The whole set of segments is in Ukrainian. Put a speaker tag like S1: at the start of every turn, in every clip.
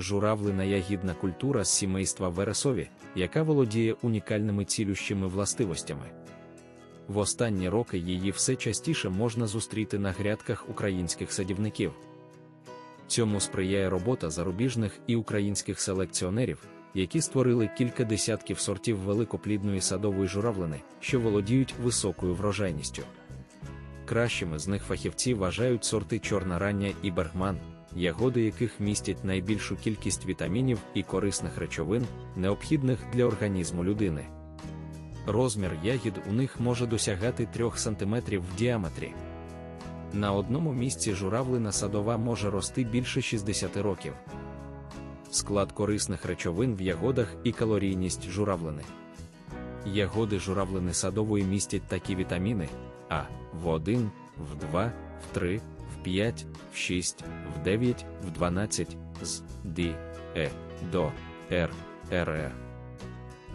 S1: журавлина ягідна культура з сімейства вересові, яка володіє унікальними цілющими властивостями. В останні роки її все частіше можна зустріти на грядках українських садівників. Цьому сприяє робота зарубіжних і українських селекціонерів, які створили кілька десятків сортів великоплідної садової журавлини, що володіють високою врожайністю. Кращими з них фахівці вважають сорти чорна рання і бергман, ягоди яких містять найбільшу кількість вітамінів і корисних речовин, необхідних для організму людини. Розмір ягід у них може досягати 3 см в діаметрі. На одному місці журавлина садова може рости більше 60 років. Склад корисних речовин в ягодах і калорійність журавлини. Ягоди журавлини садової містять такі вітаміни А в 1, в 2, в 3, в 5, в 6, в 9, в 12, з Д, Е, до Р, РР.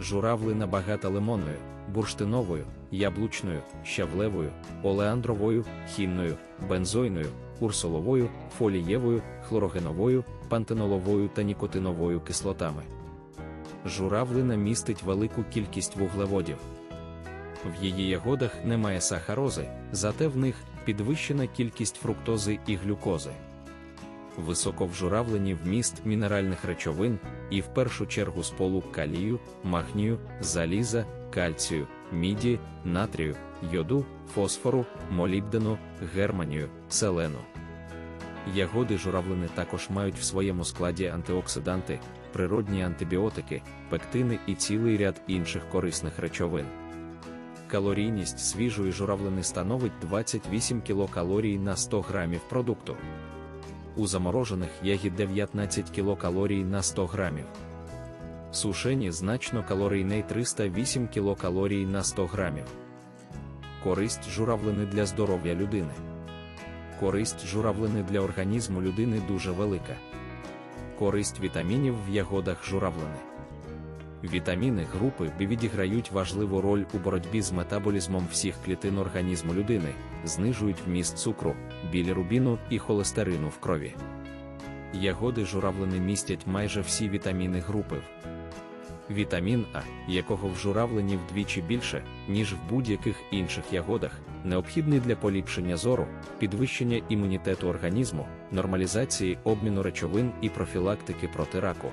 S1: Журавлина багата лимонною, бурштиновою, яблучною, щавлевою, олеандровою, хінною, бензойною, урсоловою, фолієвою, хлорогеновою, пантеноловою та нікотиновою кислотами. Журавлина містить велику кількість вуглеводів. В її ягодах немає сахарози, зате в них підвищена кількість фруктози і глюкози. Високо вжуравлені вміст мінеральних речовин і в першу чергу сполук калію, магнію, заліза, кальцію, міді, натрію, йоду, фосфору, молібдену, германію, селену. Ягоди журавлини також мають в своєму складі антиоксиданти, природні антибіотики, пектини і цілий ряд інших корисних речовин. Калорійність свіжої журавлини становить 28 кілокалорій на 100 грамів продукту. У заморожених ягід 19 кілокалорій на 100 грамів. Сушені значно калорійний 308 кілокалорій на 100 грамів. Користь журавлини для здоров'я людини. Користь журавлини для організму людини дуже велика. Користь вітамінів в ягодах журавлини. Вітаміни групи B відіграють важливу роль у боротьбі з метаболізмом всіх клітин організму людини, знижують вміст цукру, білірубіну і холестерину в крові. Ягоди журавлини містять майже всі вітаміни групи. Вітамін А, якого в журавлині вдвічі більше, ніж в будь-яких інших ягодах, необхідний для поліпшення зору, підвищення імунітету організму, нормалізації обміну речовин і профілактики проти раку.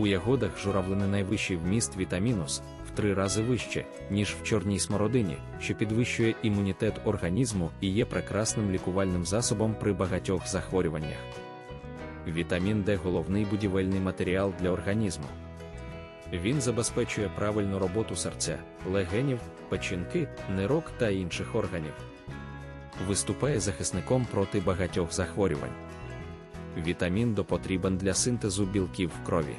S1: У ягодах журавлини найвищий вміст вітамінус в три рази вище, ніж в чорній смородині, що підвищує імунітет організму і є прекрасним лікувальним засобом при багатьох захворюваннях. Вітамін Д головний будівельний матеріал для організму. Він забезпечує правильну роботу серця, легенів, печінки, нирок та інших органів. Виступає захисником проти багатьох захворювань. Вітамін Д потрібен для синтезу білків в крові.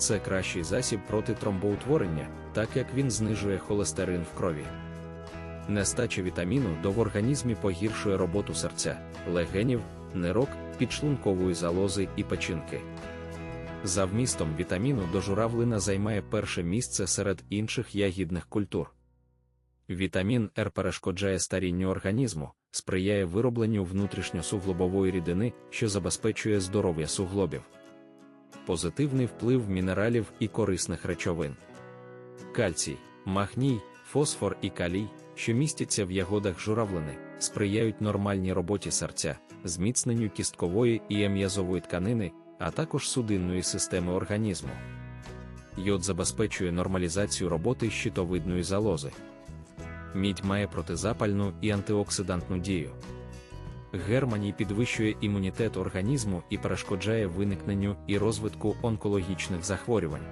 S1: Це кращий засіб проти тромбоутворення, так як він знижує холестерин в крові. Нестача вітаміну Д в організмі погіршує роботу серця, легенів, нирок, підшлункової залози і печінки. За вмістом вітаміну до журавлина займає перше місце серед інших ягідних культур. Вітамін Р перешкоджає старінню організму, сприяє виробленню внутрішньосуглобової рідини, що забезпечує здоров'я суглобів. Позитивний вплив мінералів і корисних речовин. Кальцій, магній, фосфор і калій, що містяться в ягодах журавлини, сприяють нормальній роботі серця, зміцненню кісткової і м'язової тканини, а також судинної системи організму. Йод забезпечує нормалізацію роботи щитовидної залози. Мідь має протизапальну і антиоксидантну дію. Германій підвищує імунітет організму і перешкоджає виникненню і розвитку онкологічних захворювань.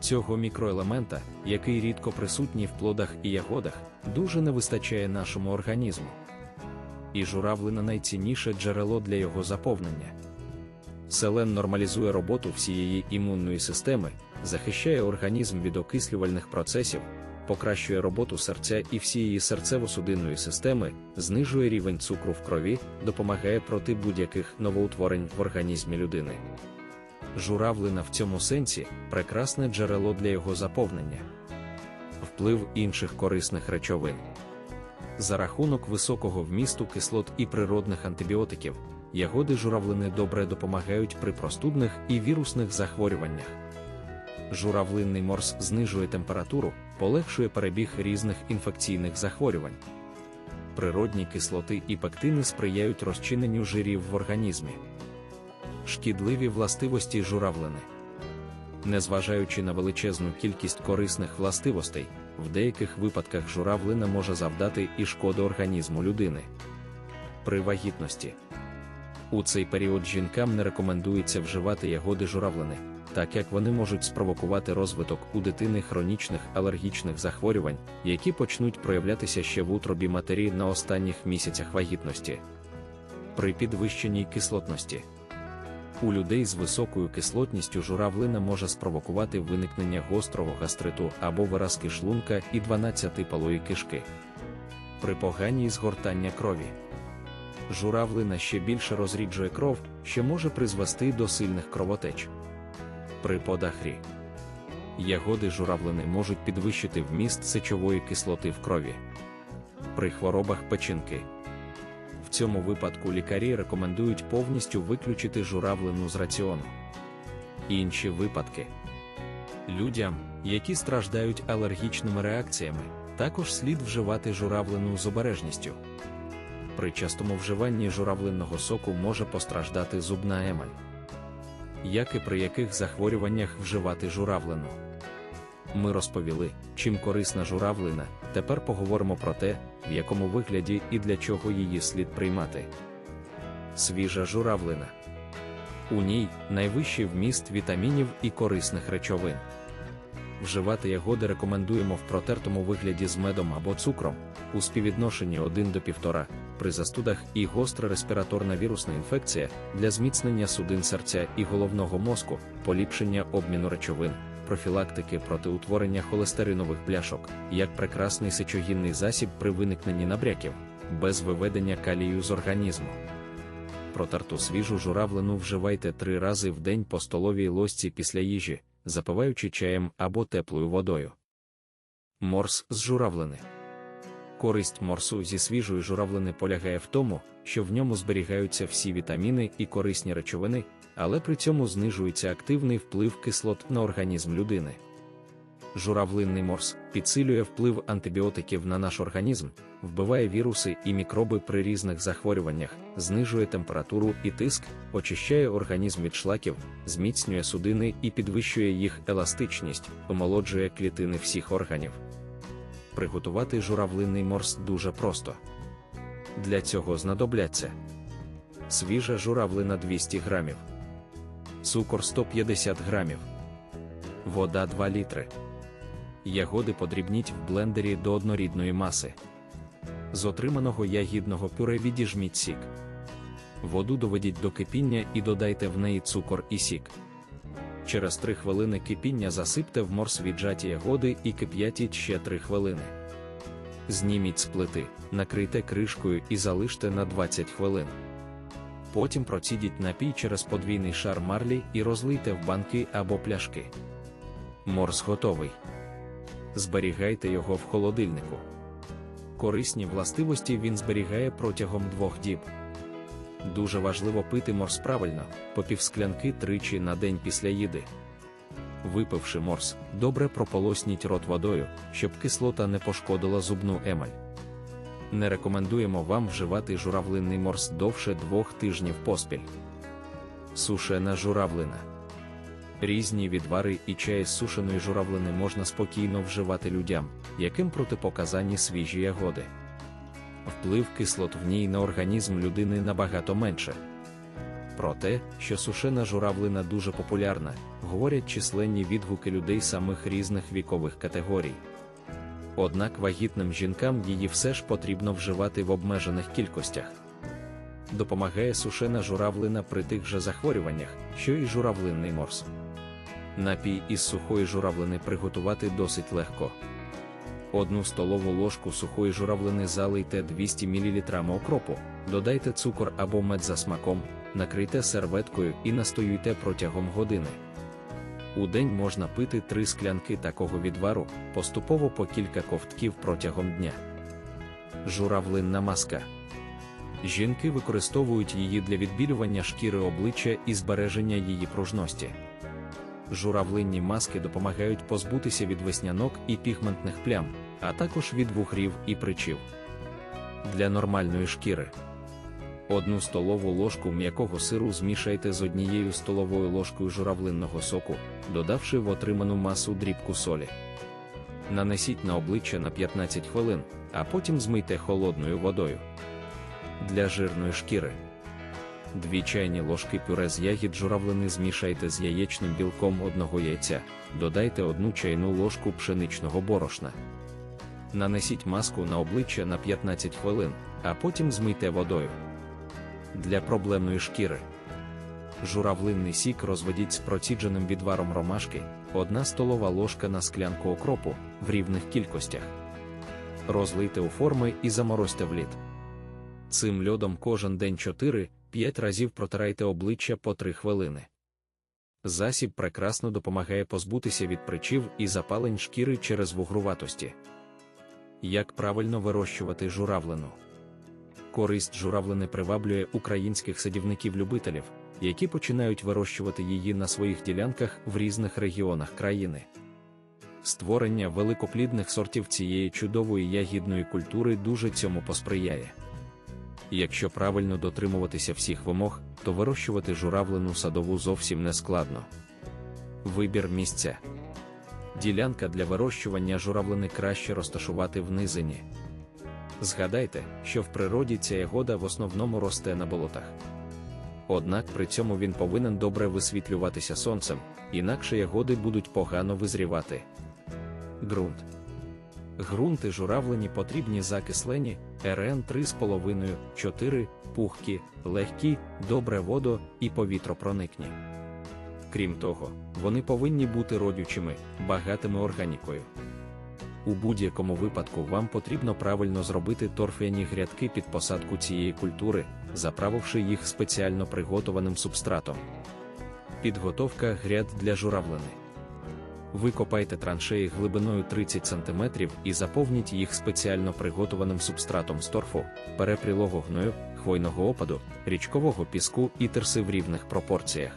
S1: Цього мікроелемента, який рідко присутній в плодах і ягодах, дуже не вистачає нашому організму. І журавлина найцінніше джерело для його заповнення. Селен нормалізує роботу всієї імунної системи, захищає організм від окислювальних процесів, покращує роботу серця і всієї серцево-судинної системи, знижує рівень цукру в крові, допомагає проти будь-яких новоутворень в організмі людини. Журавлина в цьому сенсі прекрасне джерело для його заповнення, вплив інших корисних речовин. За рахунок високого вмісту кислот і природних антибіотиків, ягоди журавлини добре допомагають при простудних і вірусних захворюваннях. Журавлинний морс знижує температуру, полегшує перебіг різних інфекційних захворювань. Природні кислоти і пектини сприяють розчиненню жирів в організмі. Шкідливі властивості журавлини. Незважаючи на величезну кількість корисних властивостей, в деяких випадках журавлина може завдати і шкоду організму людини. При вагітності у цей період жінкам не рекомендується вживати ягоди журавлини, так як вони можуть спровокувати розвиток у дитини хронічних алергічних захворювань, які почнуть проявлятися ще в утробі матері на останніх місяцях вагітності. При підвищеній кислотності. У людей з високою кислотністю журавлина може спровокувати виникнення гострого гастриту або виразки шлунка і 12-палої кишки. При поганій згортання крові. Журавлина ще більше розріджує кров, що може призвести до сильних кровотеч. При подахрі. Ягоди журавлини можуть підвищити вміст сечової кислоти в крові. При хворобах печінки. В цьому випадку лікарі рекомендують повністю виключити журавлину з раціону. Інші випадки людям, які страждають алергічними реакціями, також слід вживати журавлину з обережністю. При частому вживанні журавлинного соку може постраждати зубна емаль. Як і при яких захворюваннях вживати журавлину. Ми розповіли, чим корисна журавлина. Тепер поговоримо про те, в якому вигляді і для чого її слід приймати. Свіжа журавлина. У ній найвищий вміст вітамінів і корисних речовин. Вживати ягоди рекомендуємо в протертому вигляді з медом або цукром, у співвідношенні 1 до 1,5, при застудах і гостра респіраторна вірусна інфекція для зміцнення судин серця і головного мозку, поліпшення обміну речовин, профілактики проти утворення холестеринових пляшок, як прекрасний сечогінний засіб при виникненні набряків, без виведення калію з організму. Протарту свіжу журавлину вживайте три рази в день по столовій ложці після їжі, запиваючи чаєм або теплою водою. Морс з журавлини. Користь морсу зі свіжої журавлини полягає в тому, що в ньому зберігаються всі вітаміни і корисні речовини, але при цьому знижується активний вплив кислот на організм людини. Журавлинний морс підсилює вплив антибіотиків на наш організм, вбиває віруси і мікроби при різних захворюваннях, знижує температуру і тиск, очищає організм від шлаків, зміцнює судини і підвищує їх еластичність, омолоджує клітини всіх органів. Приготувати журавлинний морс дуже просто. Для цього знадобляться свіжа журавлина 200 грамів, цукор 150 грамів, вода 2 літри. Ягоди подрібніть в блендері до однорідної маси. З отриманого ягідного пюре відіжміть сік. Воду доведіть до кипіння і додайте в неї цукор і сік. Через 3 хвилини кипіння засипте в морс віджаті ягоди і кип'ятіть ще 3 хвилини. Зніміть з плити, накрийте кришкою і залиште на 20 хвилин. Потім процідіть напій через подвійний шар марлі і розлийте в банки або пляшки. Морс готовий. Зберігайте його в холодильнику. Корисні властивості він зберігає протягом двох діб. Дуже важливо пити морс правильно, по півсклянки тричі на день після їди. Випивши морс, добре прополосніть рот водою, щоб кислота не пошкодила зубну емаль. Не рекомендуємо вам вживати журавлинний морс довше двох тижнів поспіль. Сушена журавлина. Різні відвари і чай з сушеної журавлини можна спокійно вживати людям, яким протипоказані свіжі ягоди. Вплив кислот в ній на організм людини набагато менше. Про те, що сушена журавлина дуже популярна, говорять численні відгуки людей самих різних вікових категорій. Однак вагітним жінкам її все ж потрібно вживати в обмежених кількостях. Допомагає сушена журавлина при тих же захворюваннях, що і журавлинний морс. Напій із сухої журавлини приготувати досить легко. Одну столову ложку сухої журавлини залийте 200 мл окропу, додайте цукор або мед за смаком, накрийте серветкою і настоюйте протягом години. У день можна пити три склянки такого відвару, поступово по кілька ковтків протягом дня. Журавлинна маска. Жінки використовують її для відбілювання шкіри обличчя і збереження її пружності. Журавлинні маски допомагають позбутися від веснянок і пігментних плям, а також від вухрів і причів. Для нормальної шкіри. Одну столову ложку м'якого сиру змішайте з однією столовою ложкою журавлинного соку, додавши в отриману масу дрібку солі. Нанесіть на обличчя на 15 хвилин, а потім змийте холодною водою. Для жирної шкіри. Дві чайні ложки пюре з ягід журавлини змішайте з яєчним білком одного яйця, додайте одну чайну ложку пшеничного борошна. Нанесіть маску на обличчя на 15 хвилин, а потім змийте водою. Для проблемної шкіри. Журавлинний сік розведіть з процідженим відваром ромашки, 1 столова ложка на склянку окропу в рівних кількостях. Розлийте у форми і заморозьте в лід. Цим льодом кожен день 4-5 разів протирайте обличчя по 3 хвилини. Засіб прекрасно допомагає позбутися від причів і запалень шкіри через вугруватості. Як правильно вирощувати журавлину? Користь журавлини приваблює українських садівників-любителів, які починають вирощувати її на своїх ділянках в різних регіонах країни. Створення великоплідних сортів цієї чудової ягідної культури дуже цьому посприяє. Якщо правильно дотримуватися всіх вимог, то вирощувати журавлину садову зовсім не складно. Вибір місця. Ділянка для вирощування журавлини краще розташувати в низині. Згадайте, що в природі ця ягода в основному росте на болотах. Однак при цьому він повинен добре висвітлюватися сонцем, інакше ягоди будуть погано визрівати. Ґрунт. Ґрунти журавлені потрібні закислені, РН 3,5-4, пухкі, легкі, добре водо і повітропроникні. Крім того, вони повинні бути родючими, багатими органікою. У будь-якому випадку вам потрібно правильно зробити торфяні грядки під посадку цієї культури, заправивши їх спеціально приготованим субстратом. Підготовка гряд для журавлини. Викопайте траншеї глибиною 30 см і заповніть їх спеціально приготованим субстратом з торфу, перепрілого гною, хвойного опаду, річкового піску і терси в рівних пропорціях.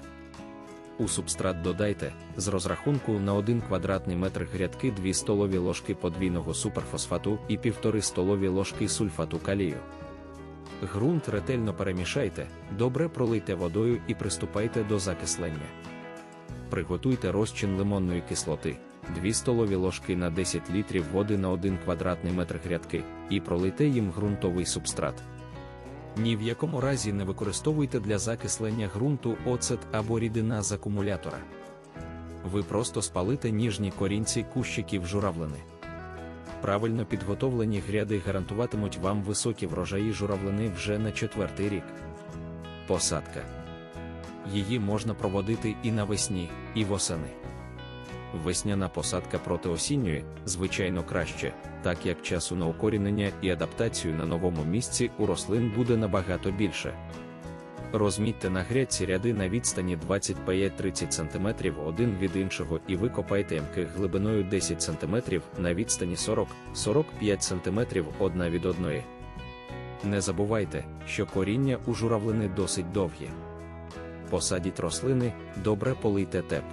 S1: У субстрат додайте з розрахунку на 1 квадратний метр грядки 2 столові ложки подвійного суперфосфату і 1,5 столові ложки сульфату калію. Грунт ретельно перемішайте, добре пролийте водою і приступайте до закислення. Приготуйте розчин лимонної кислоти, 2 столові ложки на 10 літрів води на 1 квадратний метр грядки, і пролийте їм ґрунтовий субстрат. Ні в якому разі не використовуйте для закислення ґрунту оцет або рідина з акумулятора. Ви просто спалите ніжні корінці кущиків журавлини. Правильно підготовлені гряди гарантуватимуть вам високі врожаї журавлини вже на четвертий рік. Посадка. Її можна проводити і навесні, і восени. Весняна посадка проти осінньої, звичайно, краще, так як часу на укорінення і адаптацію на новому місці у рослин буде набагато більше. Розмітьте на грядці ряди на відстані 25-30 см один від іншого і викопайте ямки глибиною 10 см на відстані 40-45 см одна від одної. Не забувайте, що коріння у журавлини досить довгі. Посадіть рослини, добре полийте теп.